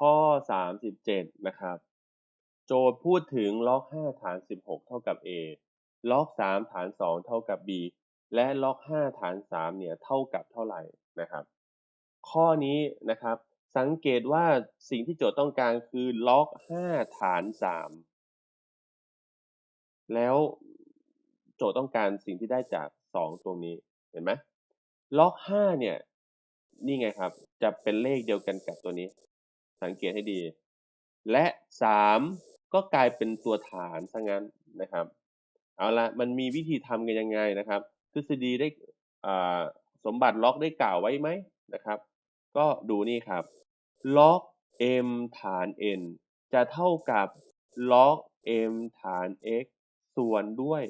ข้อ 37 นะครับ โจทย์พูดถึงล็อก5ฐาน 16 เท่ากับ a ล็อก3ฐาน 2 เท่ากับ b และล็อก 5 ฐาน 3 เนี่ยเท่ากับเท่าไหร่นะครับ ข้อนี้นะครับสังเกตว่าสิ่งที่โจทย์ต้องการคือล็อก 5 ฐาน 3 แล้วโจทย์ต้องการสิ่งที่ได้จาก 2 ตรงนี้เห็นไหมล็อก 5 เนี่ยนี่ไงครับ จะเป็นเลขเดียวกันกับตัวนี้ สังเกตให้ดี และ3ก็กลายเป็นตัวฐานซะงั้นนะครับ เอาละมันมีวิธีทำกันยังไงนะครับ ทฤษฎีได้สมบัติล็อกได้กล่าวไว้ไหมนะครับ ก็ดูนี่ครับ ล็อก m ฐาน n จะเท่ากับล็อก m ฐาน x ส่วนด้วย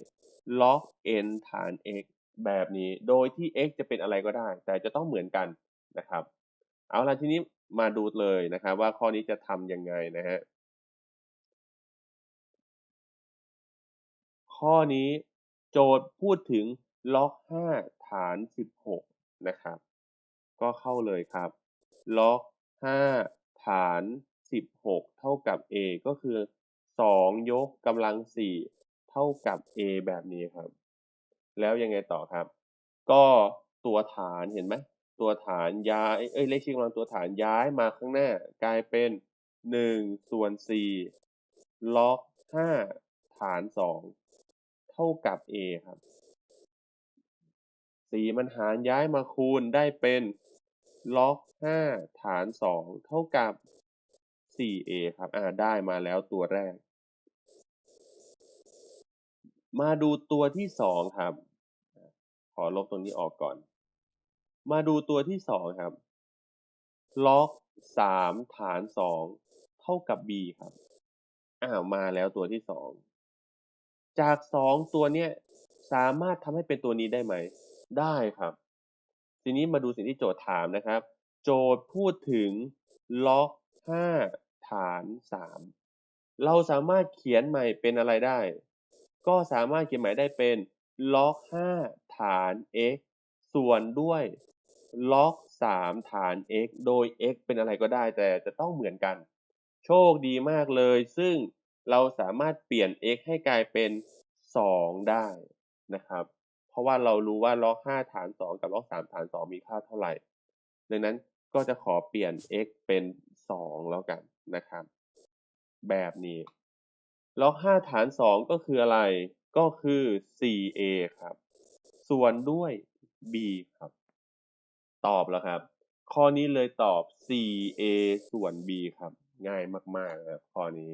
ล็อก n ฐาน x แบบนี้ โดยที่ x จะเป็นอะไรก็ได้ แต่จะต้องเหมือนกันนะครับ เอาละทีนี้ มาดูเลยนะครับ ว่าข้อนี้จะทำยังไงนะฮะข้อนี้โจทย์พูดถึงล็อก5ฐาน 16 นะครับ ก็เข้าเลยครับ ล็อก5ฐาน 16 เท่ากับ a ก็คือ 2 ยกกำลัง 4 เท่ากับ a แบบนี้ครับ แล้วยังไงต่อครับ ก็ตัวฐานเห็นไหม ตัวฐานย้าย เอ้ยเลขชี้กำลังตัวฐานย้ายมาข้างหน้ากลายเป็น1ส่วน4ล็อก5ฐาน2เท่ากับ a ครับ4มันหารย้ายมาคูณได้เป็นล็อก5ฐาน2เท่ากับ 4a ครับ อ่า ได้มาแล้วตัวแรก มาดูตัวที่2ครับ ขอลบตรงนี้ออกก่อน มาดูตัวที่2ครับ ล็อก3ฐาน2เท่ากับ b ครับ อ้าวมาแล้วตัวที่2จาก2ตัวเนี้ยสามารถทำให้เป็นตัวนี้ได้ไหม ได้ครับ ทีนี้มาดูสิ่งที่โจทย์ถามนะครับ โจทย์พูดถึงล็อก5ฐาน3เราสามารถเขียนใหม่เป็นอะไรได้ ก็สามารถเขียนใหม่ได้เป็นล็อก5ฐาน x ส่วนด้วยล็อก3ฐาน x โดย x เป็นอะไรก็ได้แต่จะต้องเหมือนกัน โชคดีมากเลย ซึ่งเราสามารถเปลี่ยน x ให้กลายเป็น 2 ได้นะครับ เพราะว่าเรารู้ว่าล็อก 5 ฐาน 2 กับล็อก 3 ฐาน 2 มีค่าเท่าไหร่ ดังนั้นก็จะขอเปลี่ยน x เป็น 2 แล้วกันนะครับ แบบนี้ ล็อก 5 ฐาน 2 ก็คืออะไร ก็คือ 4a ครับ ส่วนด้วย b ครับ ตอบแล้วครับ ข้อนี้เลยตอบ C A ส่วน b ครับ ง่ายมากๆครับข้อนี้